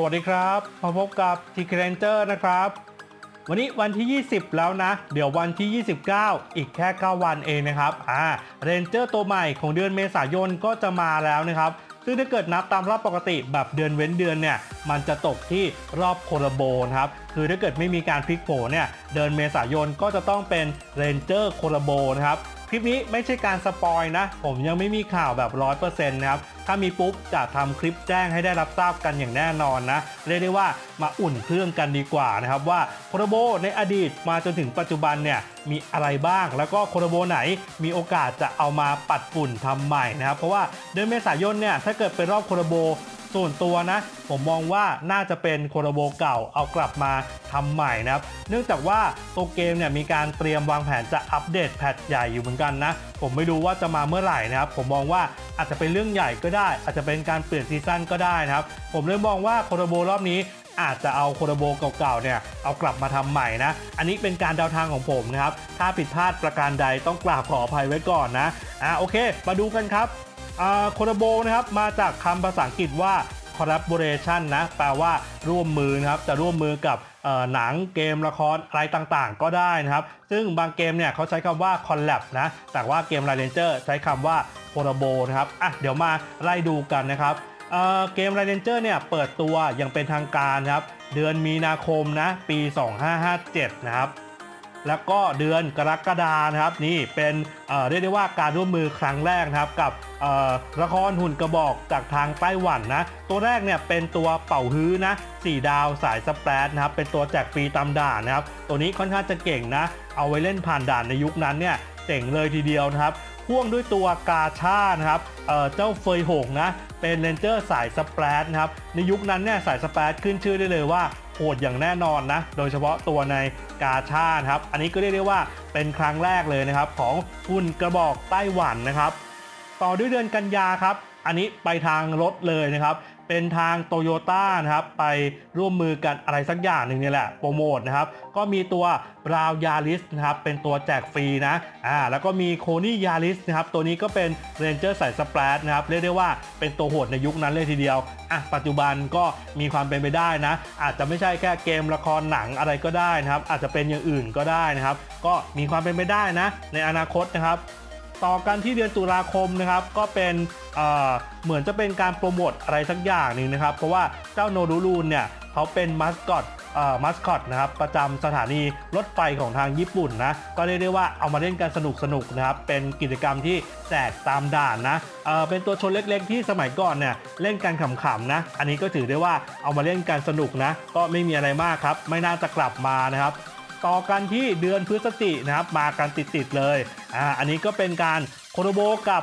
สวัสดีครับมาพบกับ t ี r a n g e r นะครับ วันนี้วันที่ 20 แล้วนะ เดี๋ยววันที่ 29 อีกแค่ 9 วันเองนะครับอ่าเรนเจอร์ตัวใหม่ของเดือนเมษายนก็จะมาแล้วนะครับ ซึ่งถ้าเกิดนับตามรอบปกติแบบเดือนเว้นเดือนเนี่ย มันจะตกที่รอบโคลโบนะครับ คือถ้าเกิดไม่มีการพลิกโผเนี่ย เดือนเมษายนก็จะต้องเป็นเรนเจอร์โคลโบนะครับ คลิปนี้ไม่ใช่การสปอยนะ ผมยังไม่มีข่าวแบบ 100%นะครับ ถ้ามีปุ๊บจะทำคลิปแจ้งให้ได้รับทราบกันอย่างแน่นอนนะ เรียกได้ว่ามาอุ่นเครื่องกันดีกว่านะครับว่าโคโรโบในอดีตมาจนถึงปัจจุบันเนี่ยมีอะไรบ้าง แล้วก็โคโรโบไหนมีโอกาสจะเอามาปัดฝุ่นทำใหม่นะครับ เพราะว่าเดือนเมษายนเนี่ยถ้าเกิดเป็นรอบโคโรโบ ส่วนตัวนะ ผมมองว่าน่าจะเป็นโคโรโบเก่าเอากลับมาทำใหม่นะครับ เนื่องจากว่าตัวเกมเนี่ยมีการเตรียมวางแผนจะอัปเดตแพทใหญ่อยู่เหมือนกันนะ ผมไม่รู้ว่าจะมาเมื่อไหร่นะครับ ผมมองว่าอาจจะเป็นเรื่องใหญ่ก็ได้ อาจจะเป็นการเปลี่ยนซีซั่นก็ได้นะครับ ผมเลยมองว่าโคโรโบรอบนี้อาจจะเอาโคโรโบเก่าๆเนี่ยเอากลับมาทำใหม่นะ อันนี้เป็นการเดาทางของผมนะครับ ถ้าผิดพลาดประการใดต้องกราบขออภัยไว้ก่อนนะ อ่าโอเค มาดูกันครับ โคโรโบนะครับมาจากคำภาษาอังกฤษว่า collaboration นะแปลว่าร่วมมือนะครับจะร่วมมือกับหนังเกมละครอะไรต่างๆ ก็ได้นะครับ ซึ่งบางเกมเนี่ยเขาใช้คำว่า collab นะ แต่ว่าเกม r a n g e r ใช้คำว่า collabo นะครับอะเดี๋ยวมาไล่ดูกันนะครับเอ่อเกม r a n g e r เนี่ยเปิดตัวอย่างเป็นทางการครับ เดือนมีนาคมนะปี 2557 นะครับ แล้วก็เดือนกรกฎานะครับนี่เป็นเเรียกได้ว่าการร่วมมือครั้งแรกนะครับกับละครหุ่นกระบอกจากทางไต้หวันนะตัวแรกเนี่ยเป็นตัวเป่าฮื้อนะ4ดาวสายสเปรดนะครับเป็นตัวแจกฟรีตามด่านนะครับตัวนี้ค่อนข้างจะเก่งนะ เอาไว้เล่นผ่านด่านในยุคนั้นเนี่ยเจ๋งเลยทีเดียวนะครับพ่วงด้วยตัวกาชานะครับเเจ้าเฟยหงนะเป็นเลนเจอร์สายสเปรดนะครับในยุคนั้นเนี่ยสายสเปรดขึ้นชื่อได้เลยว่า หดอย่างแน่นอนนะ โดยเฉพาะตัวในกาชาครับ อันนี้ก็เรียกได้ว่าเป็นครั้งแรกเลยนะครับของหุ่นกระบอกไต้หวันนะครับ ต่อด้วยเดือนกันยาครับ อันนี้ไปทางรถเลยนะครับ เป็นทางโตโยต้านะครับไปร่วมมือกันอะไรสักอย่างหนึ่งนี่แหละโปรโมทนะครับก็มีตัวบราวยาริสนะครับเป็นตัวแจกฟรีนะอ่าแล้วก็มีโคนี่ยาริสนะครับตัวนี้ก็เป็นเรนเจอร์สายสเปรดนะครับเรียกได้ว่าเป็นตัวโหดในยุคนั้นเลยทีเดียวอะปัจจุบันก็มีความเป็นไปได้นะ อาจจะไม่ใช่แค่เกมละครหนังอะไรก็ได้นะครับ อาจจะเป็นอย่างอื่นก็ได้นะครับ ก็มีความเป็นไปได้นะ ในอนาคตนะครับ ต่อกันที่เดือนตุลาคมนะครับก็เป็นเเหมือนจะเป็นการโปรโมทอะไรสักอย่างหนึ่งนะครับ เพราะว่าเจ้าโนรูลูนเนี่ยเขาเป็นมัสคอตมัสคอตนะครับประจำสถานีรถไฟของทางญี่ปุ่นนะก็เรียกได้ว่าเอามาเล่นกันสนุกสนุกนะครับเป็นกิจกรรมที่แจกตามด่านนะเเป็นตัวชนเล็กๆ ที่สมัยก่อนเนี่ยเล่นกันขำๆนะ อันนี้ก็ถือได้ว่าเอามาเล่นกันสนุกนะ ก็ไม่มีอะไรมากครับ ไม่น่าจะกลับมานะครับ ต่อกันที่เดือนพฤศจิกนะครับมากันติดๆเลยอ่าอันนี้ก็เป็นการโคโรโบกับ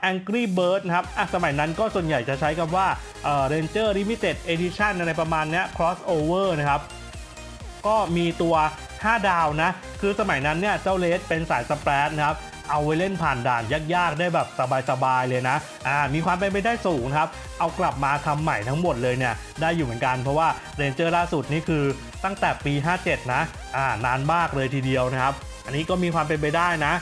แองกี้เบิร์ดนะครับสมัยนั้นก็ส่วนใหญ่จะใช้คำว่าเรนเจอร์ลิมิเต็ดเอดิชันอะไรประมาณนี้ครอสโอเวอร์นะครับ ก็มีตัว 5 ดาวนะ คือสมัยนั้นเนี่ยเจ้าเลสเป็นสายสเปรดนะครับ เอาไว้เล่นผ่านด่านยากๆ ได้แบบสบายๆเลยนะอ่ามีความเป็นไปได้สูงครับ เอากลับมาทำใหม่ทั้งหมดเลยเนี่ยได้อยู่เหมือนกันเพราะว่าเรนเจอร์ล่าสุดนี่คือตั้งแต่ปี 57 นะอ่านานมากเลยทีเดียวนะครับ อันนี้ก็มีความเป็นไปได้นะ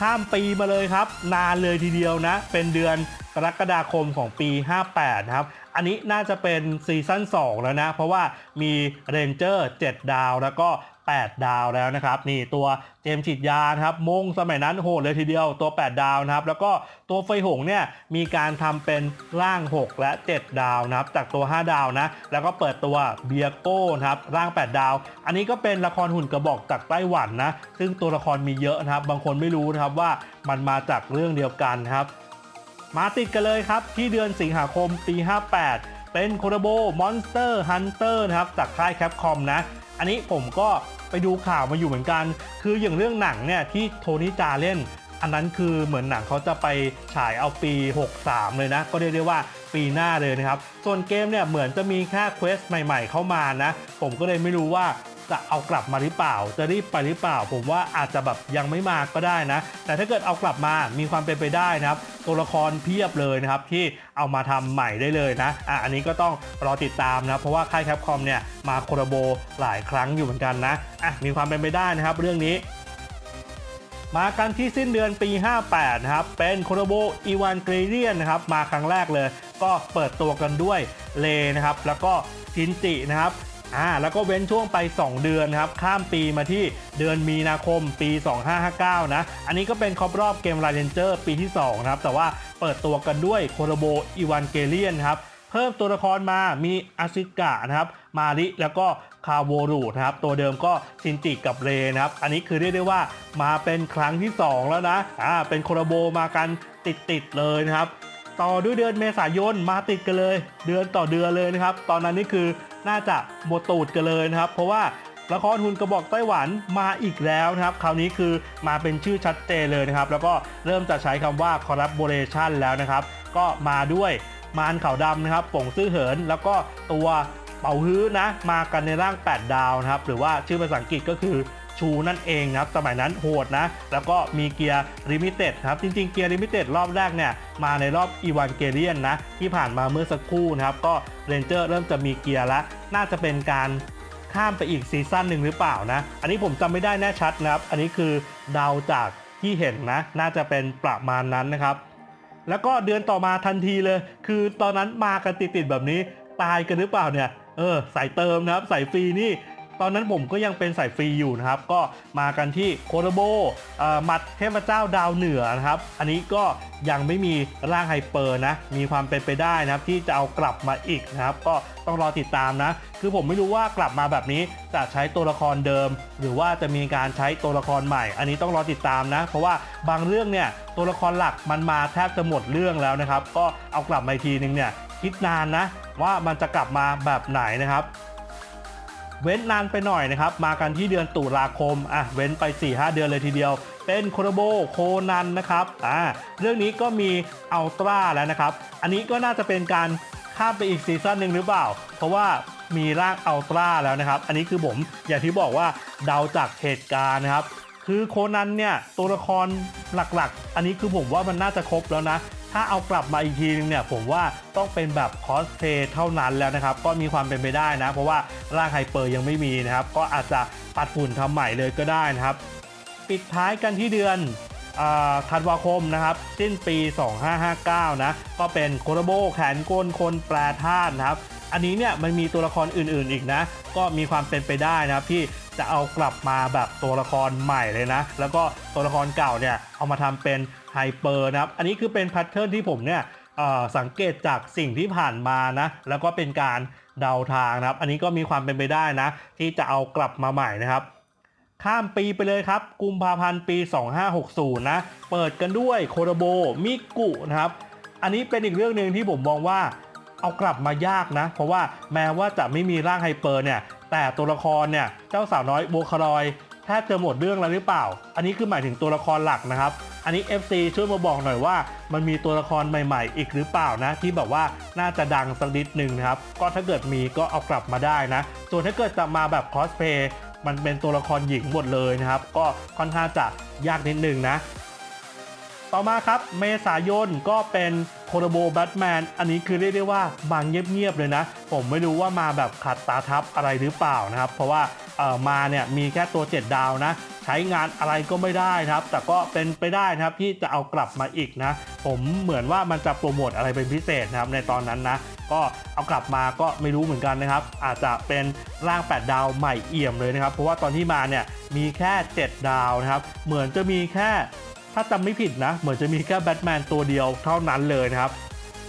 ข้ามปีมาเลยครับ นานเลยทีเดียวนะ เป็นเดือนกรกฎาคมของปี 58 นะครับ อันนี้น่าจะเป็นซีซั่น2 แล้วนะ เพราะว่ามีเรนเจอร์ 7 ดาวแล้วก็8 ดาวแล้วนะครับนี่ตัวเจมฉีดยานครับมงสมัยนั้นโหดเลยทีเดียวตัว 8 ดาวนะครับแล้วก็ตัวไฟหงเนี่ยมีการทำเป็นร่าง 6 และ 7 ดาวนะครับจากตัว 5 ดาวนะแล้วก็เปิดตัวเบียโก้นะครับร่าง 8 ดาว อันนี้ก็เป็นละครหุ่นกระบอกจากไต้หวันนะซึ่งตัวละครมีเยอะนะครับ บางคนไม่รู้นะครับว่ามันมาจากเรื่องเดียวกันครับมาติดกันเลยครับ ที่เดือนสิงหาคมปี 58 เป็นโค r โบมอนสเตอร์ฮันเตอร์นะครับจากค่ายแคปคอมนะ อันนี้ผมก็ไปดูข่าวมาอยู่เหมือนกัน คืออย่างเรื่องหนังเนี่ยที่โทนี่จาเล่น อันนั้นคือเหมือนหนังเขาจะไปฉายเอาปี 63 เลยนะ ก็เรียกได้ว่าปีหน้าเลยนะครับ ส่วนเกมเนี่ยเหมือนจะมีแค่เควสใหม่ๆเข้ามานะ ผมก็เลยไม่รู้ว่า จะเอากลับมาหรือเปล่า จะรีบไปหรือเปล่า ผมว่าอาจจะแบบยังไม่มาก็ได้นะ แต่ถ้าเกิดเอากลับมามีความเป็นไปได้นะครับ ตัวละครเพียบเลยนะครับที่เอามาทำใหม่ได้เลยนะอะอันนี้ก็ต้องรอติดตามนะเพราะว่าค่ายแคปคอมเนี่ยมาโครโบหลายครั้งอยู่เหมือนกันนะอะมีความเป็นไปได้นะครับ เรื่องนี้มากันที่สิ้นเดือนปี 58 นะครับ เป็นโคโรโบอีวานเกรเดียนนะครับ มาครั้งแรกเลย ก็เปิดตัวกันด้วยเลนะครับ แล้วก็ชินจินะครับ อ่าแล้วก็เว้นช่วงไป 2 เดือนครับ ข้ามปีมาที่เดือนมีนาคมปี 2559 นะ อันนี้ก็เป็นครบรอบเกมลาเรนเจอร์ปีที่ 2 นะครับ แต่ว่าเปิดตัวกันด้วยโคโรโบอีวานเกเลียนครับเพิ่มตัวละครมา มีอาซิกะนะครับ มาริ แล้วก็คาโวรูนะครับ ตัวเดิมก็ชินจิกับเรนะครับ อันนี้คือเรียกได้ว่ามาเป็นครั้งที่ 2 แล้วนะ อ่า เป็นโคโรโบมากันติดๆเลยนะครับ ต่อด้วยเดือนเมษายนมาติดกันเลย เดือนต่อเดือนเลยนะครับ ตอนนั้นนี่คือ น่าจะหมดตูดกันเลยนะครับ เพราะว่าละครหุ่นกระบอกไต้หวันมาอีกแล้วนะครับ คราวนี้คือมาเป็นชื่อชัดเจนเลยนะครับ แล้วก็เริ่มจะใช้คำว่า collaboration แล้วนะครับ ก็มาด้วยมารขาวดำนะครับป่งซื่อเหิน แล้วก็ตัวเป่าฮื้อนะ มากันในร่าง 8 ดาวนะครับ หรือว่าชื่อภาษาอังกฤษก็คือ ชูนั่นเองนะครับสมัยนั้นโหดนะ แล้วก็มีเกียร์ลิมิเต็ดครับ จริงๆ เกียร์ลิมิเต็ดรอบแรกเนี่ย มาในรอบอีวานเกเลียนนะ ที่ผ่านมาเมื่อสักครู่นะครับ ก็เรนเจอร์เริ่มจะมีเกียร์แล้วน่าจะเป็นการข้ามไปอีกซีซั่นหนึ่งหรือเปล่านะ อันนี้ผมจำไม่ได้แน่ชัดนะครับ อันนี้คือเดาจากที่เห็นนะ น่าจะเป็นประมาณนั้นนะครับ แล้วก็เดือนต่อมาทันทีเลย คือตอนนั้นมากันติดๆแบบนี้ ตายกันหรือเปล่าเนี่ย เออ ใสายเติมนะครับ ใสายฟรีนี่ ตอนนั้นผมก็ยังเป็นสายฟรีอยู่นะครับ ก็มากันที่โคโรโบมัดเทพเจ้าดาวเหนือนะครับ อันนี้ก็ยังไม่มีร่างไฮเปอร์นะ มีความเป็นไปได้นะครับ ที่จะเอากลับมาอีกนะครับ ก็ต้องรอติดตามนะ คือผมไม่รู้ว่ากลับมาแบบนี้จะใช้ตัวละครเดิม หรือว่าจะมีการใช้ตัวละครใหม่ อันนี้ต้องรอติดตามนะ เพราะว่าบางเรื่องเนี่ยตัวละครหลักมันมาแทบจะหมดเรื่องแล้วนะครับ ก็เอากลับมาอีกทีนึงเนี่ยคิดนานนะว่ามันจะกลับมาแบบไหนนะครับ เว้นนานไปหน่อยนะครับ มากันที่เดือนตุลาคมอะเว้นไป 4-5 เดือนเลยทีเดียว เป็นโคโรโบโคนันนะครับอ่าเรื่องนี้ก็มีอัลตร้าแล้วนะครับ อันนี้ก็น่าจะเป็นการข้ามไปอีกซีซั่นหนึ่งหรือเปล่า เพราะว่ามีร่างอัลตร้าแล้วนะครับ อันนี้คือผมอย่างที่บอกว่าเดาจากเหตุการณ์นะครับ คือโคนันเนี่ยตัวละครหลักๆ อันนี้คือผมว่ามันน่าจะครบแล้วนะ ถ้าเอากลับมาอีกทีนึงเนี่ยผมว่าต้องเป็นแบบคอสเพย์เท่านั้นแล้วนะครับ ก็มีความเป็นไปได้นะ เพราะว่าร่างไฮเปอร์ยังไม่มีนะครับ ก็อาจจะปัดฝุ่นทำใหม่เลยก็ได้นะครับ ปิดท้ายกันที่เดือนธันวาคมนะครับ สิ้นปี 2559 นะ ก็เป็นโคโรโบแขนกลคนแปลธาตุนะครับ อันนี้เนี่ยมันมีตัวละครอื่นๆอีกนะ ก็มีความเป็นไปได้นะครับที่จะเอากลับมาแบบตัวละครใหม่เลยนะ แล้วก็ตัวละครเก่าเนี่ยเอามาทำเป็น ไฮเปอร์นะครับ อันนี้คือเป็นแพทเทิร์นที่ผมเนี่ยสังเกตจากสิ่งที่ผ่านมานะ แล้วก็เป็นการเดาทางนะครับ อันนี้ก็มีความเป็นไปได้นะ ที่จะเอากลับมาใหม่นะครับข้ามปีไปเลยครับ กุมภาพันธ์ปี 2560 นะ เปิดกันด้วยโคโรโบ มิกุนะครับ อันนี้เป็นอีกเรื่องหนึ่งที่ผมมองว่าเอากลับมายากนะ เพราะว่าแม้ว่าจะไม่มีร่างไฮเปอร์เนี่ย แต่ตัวละครเนี่ย เจ้าสาวน้อยโบคารอยแทบจะหมดเรื่องแล้วหรือเปล่า อันนี้คือหมายถึงตัวละครหลักนะครับ อันนี้ FC ช่วยมาบอกหน่อยว่า มันมีตัวละครใหม่ๆ อีกหรือเปล่านะ ที่แบบว่าน่าจะดังสักนิดหนึ่งนะครับ ก็ถ้าเกิดมีก็เอากลับมาได้นะ ส่วนถ้าเกิดจะมาแบบคอสเพย์มันเป็นตัวละครหญิงหมดเลยนะครับ ก็ค่อนข้างจะยากนิดหนึ่งนะต่อมาครับ เมษายนก็เป็นโคโรโบแบทแมนอันนี้คือเรียกได้ว่ามางเงียบๆเลยนะ ผมไม่รู้ว่ามาแบบขัดตาทับอะไรหรือเปล่านะครับ เพราะว่าเออมาเนี่ยมีแค่ตัว 7 ดาวนะ ใช้งานอะไรก็ไม่ได้นะครับ แต่ก็เป็นไปได้นะครับที่จะเอากลับมาอีกนะ ผมเหมือนว่ามันจะโปรโมทอะไรเป็นพิเศษนะครับในตอนนั้นนะ ก็เอากลับมาก็ไม่รู้เหมือนกันนะครับ อาจจะเป็นร่าง 8 ดาวใหม่เอี่ยมเลยนะครับ เพราะว่าตอนที่มาเนี่ยมีแค่ 7 ดาวนะครับ เหมือนจะมีแค่ถ้าจำไม่ผิดนะ เหมือนจะมีแค่แบทแมนตัวเดียวเท่านั้นเลยนะครับ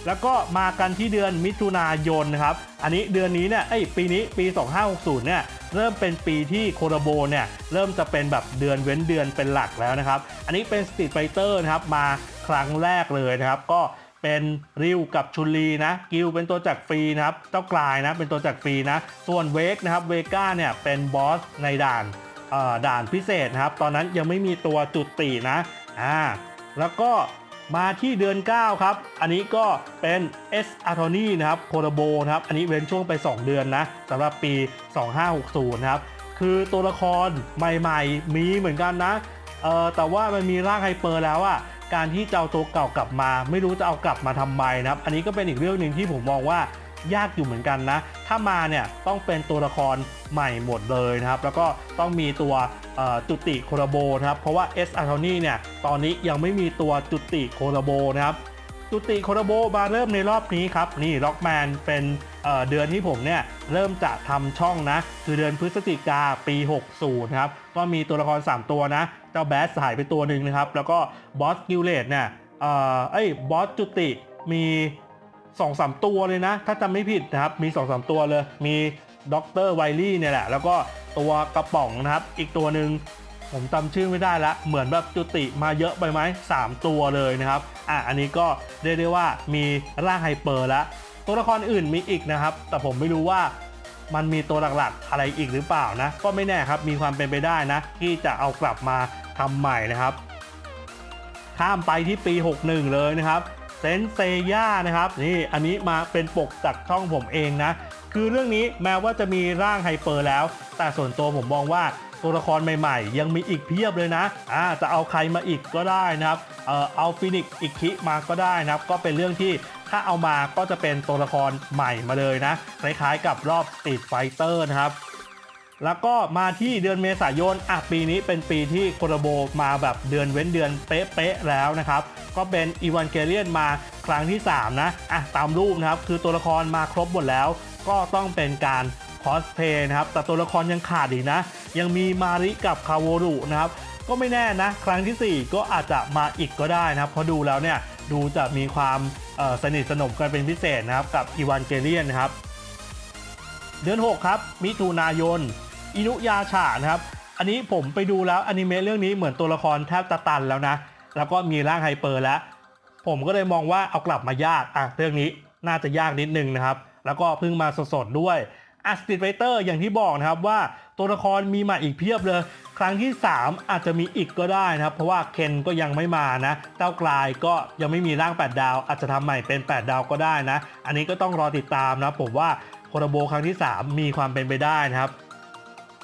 แล้วก็มากันที่เดือนมิถุนายนนะครับ อันนี้เดือนนี้เนี่ยเอ้ปีนี้ปี 2560 เนี่ยเริ่มเป็นปีที่โคโรโบเนี่ยเริ่มจะเป็นแบบเดือนเว้นเดือนเป็นหลักแล้วนะครับ อันนี้เป็นสตรีทไฟเตอร์นะครับมาครั้งแรกเลยนะครับ ก็เป็นริวกับชุนลีนะ กิลเป็นตัวแจกฟรีนะครับเจ้ากลายนะเป็นตัวแจกฟรีนะ ส่วนเวกนะครับเวก้าเนี่ยเป็นบอสในด่านอ่อด่านพิเศษนะครับ ตอนนั้นยังไม่มีตัวจุดตินะอ่าแล้วก็ มาที่เดือน 9 ครับ อันนี้ก็เป็น S a t o n y นะครับโคโรโบนะครับ อันนี้เว้นช่วงไป 2 เดือนนะสำหรับปี 2560 นะครับ คือตัวละครใหม่ๆ มีเหมือนกันนะเออแต่ว่ามันมีร่างไฮเปอร์แล้วอะการที่จะเอาตัวเก่ากลับมา ไม่รู้จะเอากลับมาทำไมนะครับ อันนี้ก็เป็นอีกเรื่องหนึ่งที่ผมมองว่า ยากอยู่เหมือนกันนะ ถ้ามาเนี่ยต้องเป็นตัวละครใหม่หมดเลยนะครับ แล้วก็ต้องมีตัวจุติโคโรโบนะครับ เพราะว่า S a t o n y เนี่ยตอนนี้ยังไม่มีตัวจุติโคโรโบนะครับจุติโคโรโบมาเริ่มในรอบนี้ครับ นี่ล็อกแมนเป็นเเดือนที่ผมเนี่ยเริ่มจะทำช่องนะ คือเดือนพฤศจิกาปี 60นะครับก็มีตัวละคร 3 ตัวนะ เจ้าแบสหายไปตัวหนึ่งนะครับ แล้วก็บอสกิลเลตเนี่ยเอ้ยบอสจุติมี 2อสตัวเลยนะ ถ้าจำไม่ผิดนะครับ มี2อสตัวเลย มีด็อกเตอร์ไวลี่เนี่ยแหละ แล้วก็ตัวกระป๋องนะครับ อีกตัวหนึ่งผมจำชื่อไม่ได้ละ เหมือนแบบจุติมาเยอะไปไหม3 ตัวเลยนะครับ อะ อันนี้ก็เรียกได้ว่ามีร่างไฮเปอร์แล้วตัวละครอื่นมีอีกนะครับ แต่ผมไม่รู้ว่ามันมีตัวหลักๆ อะไรอีกหรือเปล่านะ ก็ไม่แน่ครับ มีความเป็นไปได้นะ ที่จะเอากลับมาทำใหม่นะครับ ข้ามไปที่ปี 61 เลยนะครับ ซนเซย่านะครับนี่อันนี้มาเป็นปกจากช่องผมเองนะ คือเรื่องนี้แม้ว่าจะมีร่างไฮเปอร์แล้ว แต่ส่วนตัวผมมองว่าตัวละครใหม่ๆ ยังมีอีกเพียบเลยนะอ่าจะเอาใครมาอีกก็ได้นะครับเอ่อเอาฟินิกอีกคิมาก็ได้นะครับ ก็เป็นเรื่องที่ถ้าเอามาก็จะเป็นตัวละครใหม่มาเลยนะคล้ายๆกับรอบ Street Fighter นะครับ แล้วก็มาที่เดือนเมษายนอะปีนี้เป็นปีที่โคโรโบมาแบบเดือนเว้นเดือนเป๊ะๆแล้วนะครับ ก็เป็นอีวานเกเลียนมาครั้งที่ 3 นะอะตามรูปนะครับ คือตัวละครมาครบหมดแล้ว ก็ต้องเป็นการคอสเพย์นะครับ แต่ตัวละครยังขาดอีกนะ ยังมีมาริกับคาโวรุนะครับ ก็ไม่แน่นะ ครั้งทีสี่4 ก็อาจจะมาอีกก็ได้นะครับ เพราะดูแล้วเนี่ยดูจะมีความสนิทสนมกันเป็นพิเศษนะครับกับอีวานเกเลียนนะครับ เดือน 6 ครับมิถุนายน อินุยาฉะนะครับ อันนี้ผมไปดูแล้วอนิเมะเรื่องนี้เหมือนตัวละครแทบจะตันแล้วนะ แล้วก็มีร่างไฮเปอร์แล้ว ผมก็เลยมองว่าเอากลับมายากอะเรื่องนี้น่าจะยากนิดนึงนะครับ แล้วก็เพิ่งมาสดๆด้วยอะสติไฟเตอร์อย่างที่บอกนะครับว่าตัวละครมีมาอีกเพียบเลย ครั้งที่ 3 อาจจะมีอีกก็ได้นะครับ เพราะว่าเคนก็ยังไม่มานะเต้ากลายก็ยังไม่มีร่าง 8 ดาว อาจจะทำใหม่เป็น 8 ดาวก็ได้นะ อันนี้ก็ต้องรอติดตามนะผมว่าโคโรโบครั้งที่ 3 มีความเป็นไปได้นะครับ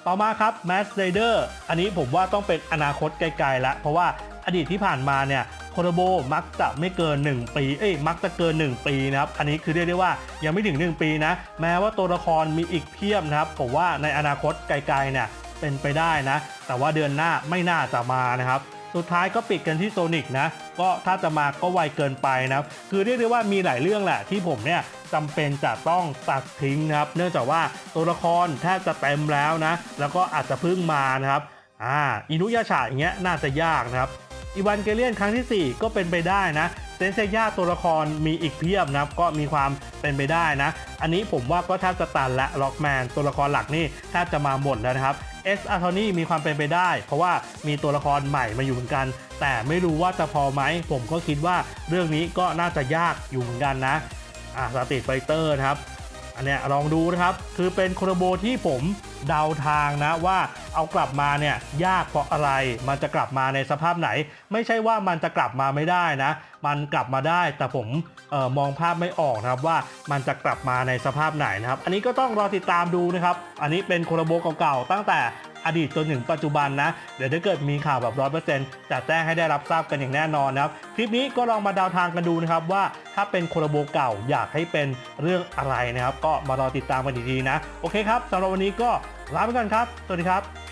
ต่อมาครับ m a s r a d e r อันนี้ผมว่าต้องเป็นอนาคตไกลๆแล้วเพราะว่าอดีตที่ผ่านมาเนี่ยโคโรโบมักจะไม่เกิน 1 ปี เอ้ย มักจะเกิน 1 ปีนะครับ อันนี้คือเรียกได้ว่ายังไม่ถึง 1 ปีนะ แม้ว่าตัวละครมีอีกเพียบนะครับ ผมว่าในอนาคตไกลๆเนี่ยเป็นไปได้นะ แต่ว่าเดือนหน้าไม่น่าจะมานะครับ สุดท้ายก็ปิดกันที่โซนิกนะ ก็ถ้าจะมาก็ไวเกินไปนะครับ คือเรียกได้ว่ามีหลายเรื่องแหละที่ผมเนี่ยจำเป็นจะต้องตัดทิ้งนะครับ เนื่องจากว่าตัวละครแทบจะเต็มแล้วนะ แล้วก็อาจจะเพิ่งมานะครับ อ่า อินุยาชาอย่างเงี้ยน่าจะยากนะครับ อีวานเกเลียนครั้งทีสี่4 ก็เป็นไปได้นะ เซนเซย่าตัวละครมีอีกเพียบนะครับก็มีความเป็นไปได้นะ อันนี้ผมว่าก็แทบจะตันและล็อกแมนตัวละครหลักนี่แทบจะมาหมดแล้วนะครับเอสอาร์โทนี่มีความเป็นไปได้ เพราะว่ามีตัวละครใหม่มาอยู่เหมือนกัน แต่ไม่รู้ว่าจะพอไหม ผมก็คิดว่าเรื่องนี้ก็น่าจะยากอยู่เหมือนกันนะอ่าสติไฟเตอร์นะครับ อันเนี้ยลองดูนะครับ คือเป็นโคโรโบที่ผม เดาทางนะว่าเอากลับมาเนี่ยยากเพราะอะไร มันจะกลับมาในสภาพไหน ไม่ใช่ว่ามันจะกลับมาไม่ได้นะ มันกลับมาได้แต่ผมออมองภาพไม่ออกนะครับว่ามันจะกลับมาในสภาพไหนนะครับ อันนี้ก็ต้องรอติดตามดูนะครับ อันนี้เป็นโคโรโบเก่าๆตั้งแต่ อดีตจนถึงปัจจุบันนะ เดี๋ยวถ้าเกิดมีข่าวแบบร้อยเปอร์เซ็นต์จะแจ้งให้ได้รับทราบกันอย่างแน่นอนนะครับ คลิปนี้ก็ลองมาเดาทางกันดูนะครับว่าถ้าเป็นโคโรโบเก่าอยากให้เป็นเรื่องอะไรนะครับ ก็มารอติดตามกันดีๆนะ โอเคครับสำหรับวันนี้ก็ลาไปก่อนครับ สวัสดีครับ